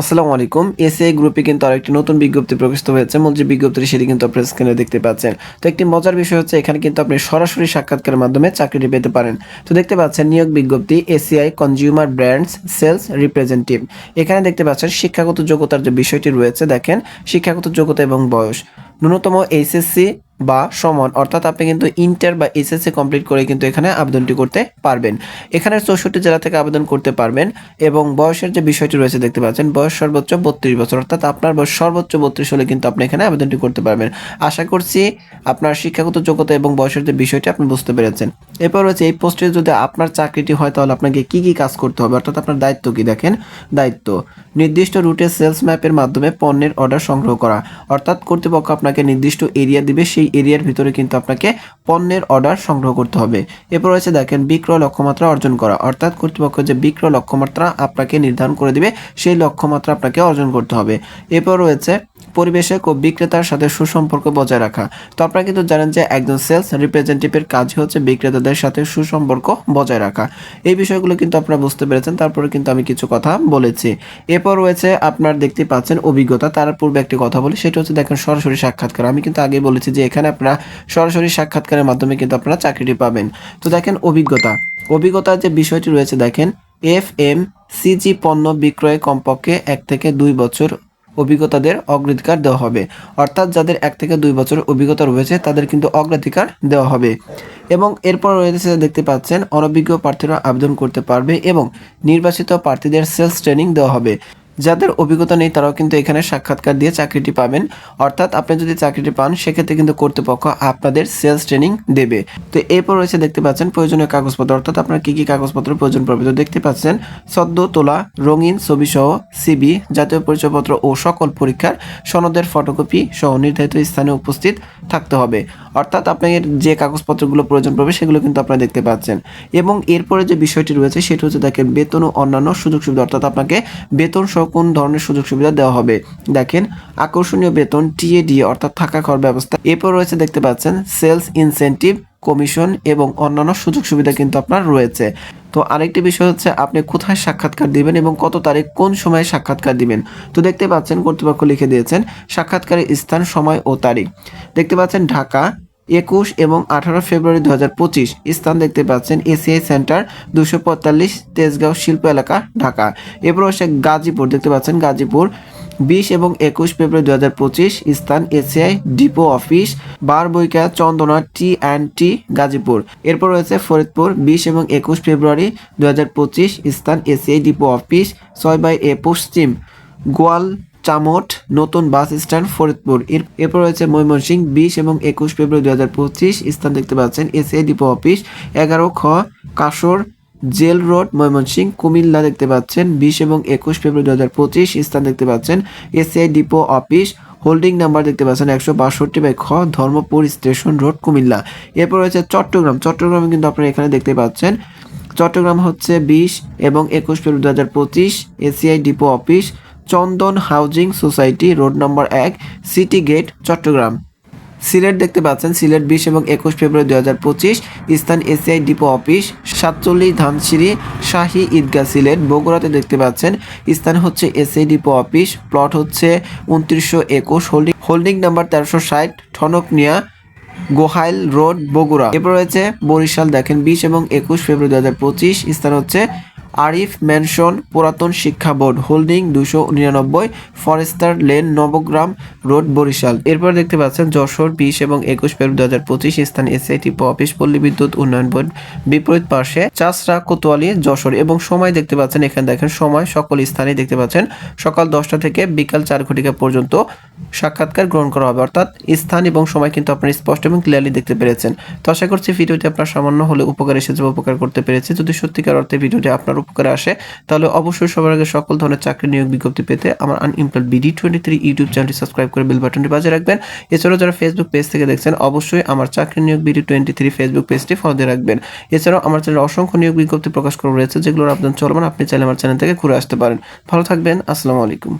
আসসালামু আলাইকুম। এসিআই গ্রুপে কিন্তু আরেকটি নতুন বিজ্ঞপ্তি প্রকাশিত হয়েছে। মূল যে বিজ্ঞপ্তি সেটি কিন্তু আপনার স্ক্রিনে দেখতে পাচ্ছেন। তো একটি মজার বিষয় হচ্ছে, এখানে কিন্তু আপনি সরাসরি সাক্ষাৎকারের মাধ্যমে চাকরিটি পেতে পারেন। তো দেখতে পাচ্ছেন, নিয়োগ বিজ্ঞপ্তি, ACI consumer brands sales representative এখানে দেখতে পাচ্ছেন, শিক্ষাগত যোগ্যতার যে বিষয়টি রয়েছে, দেখেন, শিক্ষাগত যোগ্যতা এবং বয়স। ন্যূনতম এইচএসসি বা সমান, অর্থাৎ আপনি কিন্তু ইন্টার বা এসএসসি কমপ্লিট করে কিন্তু এখানে আবেদনটি করতে পারবেন। এখানে চৌষট্টি জেলা থেকে আবেদন করতে পারবেন এবং বয়সের যে বিষয়টি রয়েছে দেখতে পাচ্ছেন, বয়স সর্বোচ্চ বত্রিশ বছর, অর্থাৎ আপনার বয়স সর্বোচ্চ বত্রিশ হলে কিন্তু আপনি এখানে আবেদনটি করতে পারবেন। আশা করছি আপনার শিক্ষাগত যোগ্যতা এবং বয়সের যে বিষয়টি আপনি বুঝতে পেরেছেন। এরপর রয়েছে, এই পোস্টে যদি আপনার চাকরিটি হয় তাহলে আপনাকে কি কি কাজ করতে হবে, অর্থাৎ আপনার দায়িত্ব কি দেখেন? দায়িত্ব, নির্দিষ্ট রুটে সেলস ম্যাপের মাধ্যমে পণ্যের অর্ডার সংগ্রহ করা, অর্থাৎ কর্তৃপক্ষ আপনাকে নির্দিষ্ট এরিয়া দিবে, সেই এরিয়ার ভিতরে কিন্তু আপনাকে পণ্যের অর্ডার সংগ্রহ করতে হবে। এরপর রয়েছে দেখেন বিক্রয় লক্ষ্যমাত্রা অর্জন করা। অর্থাৎ কর্তৃপক্ষ যে বিক্রয় লক্ষ্যমাত্রা আপনাকে নির্ধারণ করে দিবে, সেই লক্ষ্যমাত্রা আপনাকে অর্জন করতে হবে। এরপর রয়েছে পরিবেশক ও বিক্রেতার সাথে সুসম্পর্ক বজায় রাখা। তো আপনারা কিন্তু জানেন যে একজন সেলস রিপ্রেজেন্টেটিভের কাজ হচ্ছে বিক্রেতাদের সাথে সুসম্পর্ক বজায় রাখা। এই বিষয়গুলো কিন্তু আপনারা বুঝতে পেরেছেন, তারপরে কিন্তু আমি কিছু কথা বলেছি। এরপর রয়েছে আপনার দেখতে পাচ্ছেন অভিজ্ঞতা, তার পূর্বে একটি কথা বলি, সেটা হচ্ছে দেখেন সরাসরি সাক্ষাৎকার। আমি কিন্তু আগে বলেছি যে এখানে আপনারা সরাসরি সাক্ষাৎকারের মাধ্যমে কিন্তু আপনারা চাকরিটি পাবেন। তো দেখেন অভিজ্ঞতা। অভিজ্ঞতার যে বিষয়টি রয়েছে দেখেন এফ এম সিজি পণ্য বিক্রয়ে কমপক্ষে এক থেকে দুই বছর অভিজ্ঞতাদের অগ্রাধিকার দেওয়া হবে। অর্থাৎ যাদের এক থেকে দুই বছরের অভিজ্ঞতা রয়েছে, তাদের কিন্তু অগ্রাধিকার দেওয়া হবে। এবং এরপর রয়েছে দেখতে পাচ্ছেন, অনভিজ্ঞ প্রার্থীরা আবেদন করতে পারবে এবং নির্বাচিত প্রার্থীদের সেলস ট্রেনিং দেওয়া হবে। যাদের অভিজ্ঞতা নেই তারাও কিন্তু এখানে সাক্ষাৎকার দিয়ে চাকরিটি পাবেন। অর্থাৎ আপনি যদি চাকরিটি পান, সেক্ষেত্রে কিন্তু কর্তৃপক্ষ আপনাদের সেলস ট্রেনিং দেবে। তো এরপর রয়েছে দেখতে পাচ্ছেন প্রয়োজনীয় কাগজপত্র। অর্থাৎ আপনার কি কি কাগজপত্র প্রয়োজন পড়বে? তো দেখতে পাচ্ছেন সদ্য তোলা, রঙিন ছবি সহ সিবি জাতীয় পরিচয়পত্র ও সকল পরীক্ষার সনদের ফটোকপি সহ নির্ধারিত স্থানে উপস্থিত থাকতে হবে। অর্থাৎ আপনাদের যে কাগজপত্রগুলো প্রয়োজন পড়বে, সেগুলো কিন্তু আপনারা দেখতে পাচ্ছেন। এবং এরপরে যে বিষয়টি রয়েছে, সেটি হচ্ছে দেখেন, বেতন ও অন্যান্য সুযোগ সুবিধা, অর্থাৎ আপনাকে বেতন সহ কোন ধরনের সুযোগ সুবিধা দেওয়া হবে? দেখেন, আকর্ষণীয় বেতন টিএডি অর্থাৎ থাকা খাওয়ার ব্যবস্থা। এরপর রয়েছে দেখতে পাচ্ছেন, সেলস ইনসেন্টিভ কমিশন এবং অন্যান্য সুযোগ সুবিধা কিন্তু আপনার রয়েছে। তো আরেকটি বিষয় হচ্ছে, আপনি কোথায় সাক্ষাৎকার দিবেন এবং কত তারিখ কোন সময়ে সাক্ষাৎকার দিবেন? তো দেখতে পাচ্ছেন, কর্তৃপক্ষ লিখে দিয়েছেন, সাক্ষাৎকারের স্থান, সময় ও তারিখ। দেখতে পাচ্ছেন, ঢাকা, একুশ এবং আঠারো ফেব্রুয়ারি দু হাজার পঁচিশ। স্থান দেখতে পাচ্ছেন, এসিআই সেন্টার দুশো পঁয়তাল্লিশ তেজগাঁও শিল্প এলাকা, ঢাকা। এরপর হচ্ছে গাজীপুর, দেখতে পাচ্ছেন, গাজীপুর বিশ এবং একুশ ফেব্রুয়ারি দু হাজার পঁচিশ স্থান এসিআই ডিপো অফিস বার বারবইকা Chandana T and T, Gazipur. এরপর রয়েছে ফরিদপুর, বিশ এবং একুশ ফেব্রুয়ারি দু হাজার পঁচিশ স্থান এসিআই ডিপো অফিস, ছয় বাই এ পশ্চিম, গোয়াল, চামট, নতুন বাস স্ট্যান্ড, ফরিদপুর। এর এরপর রয়েছে ময়মনসিংহ বিশ এবং একুশ ফেব্রুয়ারি দু হাজার পঁচিশ স্থান দেখতে পাচ্ছেন এসিআই ডিপো অফিস, এগারো খ, কাসর জেল রোড, ময়মনসিংহ, কুমিল্লা দেখতে পাচ্ছেন, বিশ এবং একুশ ফেব্রুয়ারি দু হাজার পঁচিশ স্থান দেখতে পাচ্ছেন, ACI depot office, holding number দেখতে পাচ্ছেন একশো বাষট্টি বাই খ, ধর্মপুর স্টেশন রোড, কুমিল্লা। এরপর রয়েছে চট্টগ্রাম, চট্টগ্রামে কিন্তু আপনারা এখানে দেখতে পাচ্ছেন, চট্টগ্রাম হচ্ছে বিশ এবং একুশ ফেব্রুয়ারি দু হাজার পঁচিশ ACI depot office, Chandan housing society, road নম্বর এক, সিটি গেট, চট্টগ্রাম। সিলেট দেখতে পাচ্ছেন, সিলেট বিশ এবং একুশ ফেব্রুয়ারি দু হাজার পঁচিশ, স্থান এসিআই ডিপো অফিস, সাতচল্লিশ ধানসিঁড়ি, শাহী ঈদগাহ সিলেট, বগুড়াতে দেখতে পাচ্ছেন, স্থান হচ্ছে এসআই ডিপো অফিস, প্লট হচ্ছে উনত্রিশশো একুশ, হোল্ডিং হোল্ডিং নাম্বার তেরোশো ষাট ঠনকনিয়া গোহাইল রোড, বগুড়া। এরপর রয়েছে বরিশাল, দেখেন বিশ এবং একুশ ফেব্রুয়ারি দু হাজার পঁচিশ, স্থান হচ্ছে আরিফ ম্যানশন পুরাতন শিক্ষা বোর্ড, হোল্ডিং দুশো নিরানব্বই, forester lane, Nabagram road, Barishal. এরপর দেখতে পাচ্ছেন যশোর বিশ এবং একুশ ফেব্রুয়ারি দু হাজার পঁচিশ স্থান এসআইটি অফিস, পল্লী বিদ্যুৎ উন্নয়ন বোর্ড, বিপরীত পাশে চাষরা, কোতোয়ালি, যশোর এবং সময় দেখতে পাচ্ছেন, এখানে দেখেন সময়, সকল স্থানে দেখতে পাচ্ছেন, সকাল দশটা থেকে বিকাল চার ঘটিকা পর্যন্ত সাক্ষাৎকার গ্রহণ করা হবে। অর্থাৎ স্থান এবং সময় কিন্তু আপনারা স্পষ্ট এবং ক্লিয়ারলি দেখতে পেরেছেন। তো আশা করছি ভিডিওটি আপনার সামান্য হলে উপকার এসেছে উপকার করতে পেরেছে। যদি সত্যিকার অর্থে ভিডিওটি আপনার উপকারে আসে, তাহলে অবশ্যই সবার আগে সকল ধরনের চাকরি নিয়োগ বিজ্ঞপ্তি পেতে আমার unemployed BD twenty three YouTube চ্যানেলটি সাবস্ক্রাইব করে বেল বাটনটি বাজিয়ে রাখবেন। এছাড়াও যারা ফেসবুক পেজ থেকে দেখছেন, অবশ্যই আমার চাকরি নিয়োগ বিডি টোয়েন্টি থ্রি ফেসবুক পেজটি ফলো দিয়ে রাখবেন। এছাড়াও আমার চ্যানেলে অসংখ্য নিয়োগ বিজ্ঞপ্তি প্রকাশ করা রয়েছে, যেগুলোর আবেদন চলমান আপনি চাইলে আমার চ্যানেল থেকে ঘুরে আসতে পারেন। ভালো থাকবেন, আসসালামু আলাইকুম।